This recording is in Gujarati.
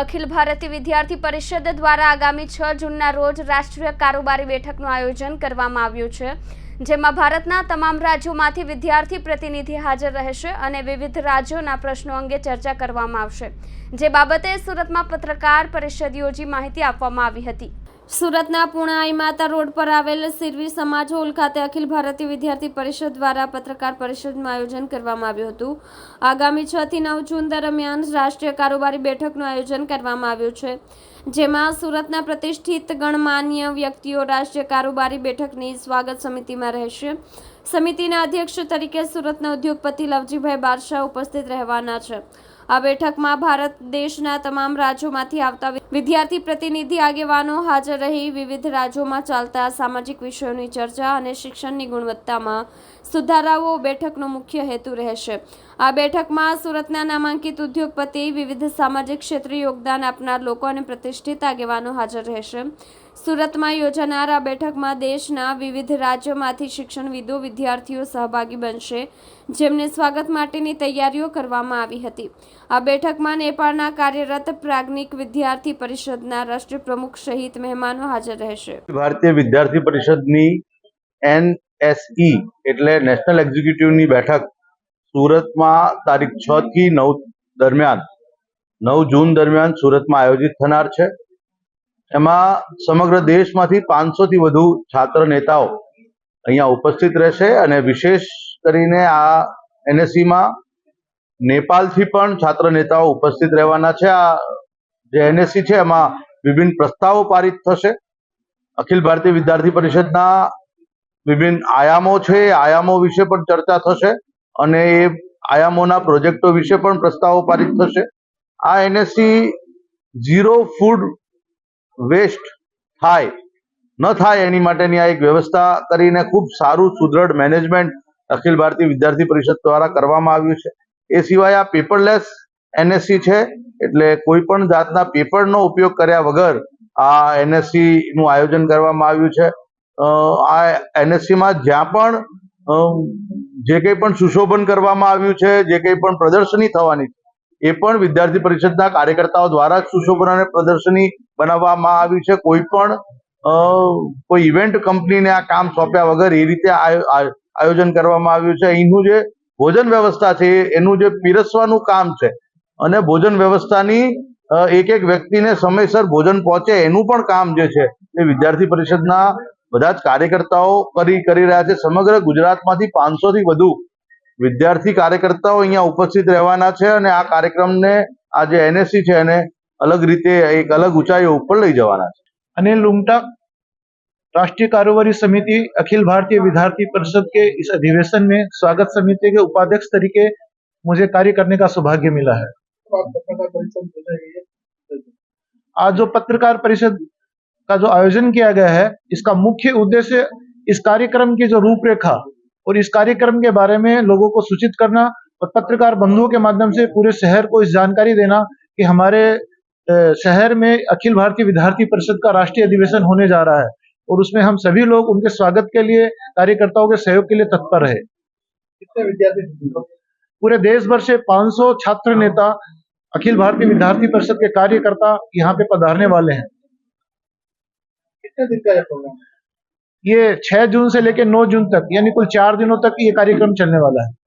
અખિલ ભારતીય વિદ્યાર્થી પરિષદ દ્વારા આગામી છ જૂનના રોજ રાષ્ટ્રીય કારોબારી બેઠકનું આયોજન કરવામાં આવ્યું છે, જેમાં ભારતના તમામ રાજ્યોમાંથી વિદ્યાર્થી પ્રતિનિધિ હાજર રહેશે અને વિવિધ રાજ્યોના પ્રશ્નો અંગે ચર્ચા કરવામાં આવશે. જે બાબતે સુરતમાં પત્રકાર પરિષદ યોજી માહિતી આપવામાં આવી હતી. સુરતના પુણાઈ માતા રોડ પર આવેલ સિરવી સમાજ હોલ ખાતે અખિલ ભારતીય વિદ્યાર્થી પરિષદ દ્વારા પત્રકાર પરિષદનું આયોજન કરવામાં આવ્યું હતું. આગામી છ થી નવ જૂન દરમિયાન રાષ્ટ્રીય કારોબારી બેઠકનું આયોજન કરવામાં આવ્યું છે. જેમાં સુરતના પ્રતિષ્ઠિત ગણમાન્ય વ્યક્તિઓ રાષ્ટ્રીય કારોબારી બેઠકની સ્વાગત સમિતિમાં રહેશે. સમિતિના અધ્યક્ષ તરીકે સુરતના ઉદ્યોગપતિ લવજીભાઈ બારશાહ ઉપસ્થિત રહેવાના છે. આ બેઠકમાં ભારત દેશના તમામ રાજ્યોમાંથી આવતા વિદ્યાર્થી પ્રતિનિધિ આગેવાનો હાજર રહી વિવિધ રાજ્યોમાં ચાલતા સામાજિક વિષયોની ચર્ચા અને શિક્ષણની ગુણવત્તામાં સુધારાઓ બેઠકનો મુખ્ય હેતુ રહેશે. આ બેઠકમાં સુરતના નામાંકિત ઉદ્યોગપતિ વિવિધ સામાજિક ક્ષેત્રે યોગદાન આપનાર લોકો અને પ્રતિષ્ઠિત આગેવાનો હાજર રહેશે. સુરતમાં યોજાનાર આ બેઠકમાં દેશના વિવિધ રાજ્યોમાંથી શિક્ષણવિદો વિદ્યાર્થીઓ સહભાગી બનશે, જેમને સ્વાગત માટેની તૈયારીઓ કરવામાં આવી હતી. આ બેઠકમાં નેપાળના કાર્યરત પ્રાજ્ઞિક વિદ્યાર્થી પરિષદના રાષ્ટ્રીય પ્રમુખ સહિત મહેમાનો હાજર રહેશે. ભારતીય વિદ્યાર્થી પરિષદની એનએસઈ, એટલે નેશનલ એક્ઝિક્યુટિવની બેઠક, સુરતમાં તારીખ છ થી નવ દરમિયાન, નવ જૂન દરમિયાન સુરતમાં આયોજિત થનાર છે. એમાં સમગ્ર દેશમાંથી પાંચસો થી વધુ છાત્ર નેતાઓ અહીંયા ઉપસ્થિત રહેશે અને વિશેષ કરીને આ એનએસસીમાં નેપાળથી પણ છાત્ર નેતાઓ ઉપસ્થિત રહેવાના છે. આ જે એનએસસી છે એમાં વિભિન્ન પ્રસ્તાવો પારિત થશે. અખિલ ભારતીય વિદ્યાર્થી પરિષદના વિભિન્ન આયામો છે. આયામો વિશે પણ ચર્ચા થશે અને એ આયામોના પ્રોજેક્ટો વિશે પણ પ્રસ્તાવો પારિત થશે. આ એનએસસી ઝીરો ફૂડ વેસ્ટ થાય, ન થાય એની માટેની આ એક વ્યવસ્થા કરીને ખૂબ સારું સુદ્રઢ મેનેજમેન્ટ અખિલ ભારતીય વિદ્યાર્થી પરિષદ દ્વારા કરવામાં આવ્યું છે. એ સિવાય આ પેપરલેસ એનએસસી છે, એટલે કોઈ પણ જાતના પેપરનો ઉપયોગ કર્યા વગર આ એનએસસી નું આયોજન કરવામાં આવ્યું છે. આ એનએસસીમાં જ્યાં પણ જે કંઈ પણ સુશોભન કરવામાં આવ્યું છે, જે કંઈ પણ પ્રદર્શની થવાની છે એ પણ વિદ્યાર્થી પરિષદના કાર્યકર્તાઓ દ્વારા સુશોભન અને પ્રદર્શની બનાવવામાં આવી છે. કોઈ પણ કોઈ ઇવેન્ટ કંપનીને આ કામ સોંપ્યા વગર એ રીતે આયો- આયો- આયોજન કરવામાં આવ્યું છે. અહીંનું જે ભોજન વ્યવસ્થા છે, એનું જે પીરસવાનું કામ છે અને ભોજન વ્યવસ્થાની એક એક વ્યક્તિને સમયસર ભોજન પહોંચે એનું પણ કામ જે છે એ વિદ્યાર્થી પરિષદના બધા જ કાર્યકર્તાઓ કરી કરી રહ્યા છે. સમગ્ર ગુજરાતમાંથી પાંચસો થી વધુ વિદ્યાર્થી કાર્યકર્તાઓ અહીંયા ઉપસ્થિત રહેવાના છે અને આ કાર્યક્રમને આ જે એનએસસી છે એને અલગ રીતે એક અલગ ઊંચાઈઓ ઉપર લઈ જવાના છે अनिल लुंगटा राष्ट्रीय कारोबारी समिति अखिल भारतीय विद्यार्थी परिषद के इस अधिवेशन में स्वागत समिति के उपाध्यक्ष तरीके मुझे कार्य करने का सौभाग्य मिला है आज जो पत्रकार परिषद का जो आयोजन किया गया है इसका मुख्य उद्देश्य इस कार्यक्रम की जो रूपरेखा और इस कार्यक्रम के बारे में लोगों को सूचित करना और पत्रकार बंधुओं के माध्यम से पूरे शहर को इस जानकारी देना कि हमारे शहर में अखिल भारतीय विद्यार्थी परिषद का राष्ट्रीय अधिवेशन होने जा रहा है और उसमें हम सभी लोग उनके स्वागत के लिए कार्यकर्ताओं के सहयोग के लिए तत्पर है। कितने विद्यार्थी पूरे देश भर से 500 छात्र नेता अखिल भारतीय विद्यार्थी परिषद के कार्यकर्ता यहाँ पे पधारने वाले हैं। कितने दिन का ये प्रोग्राम है? ये 6 जून से लेकर 9 जून तक यानी कुल चार दिनों तक ये कार्यक्रम चलने वाला है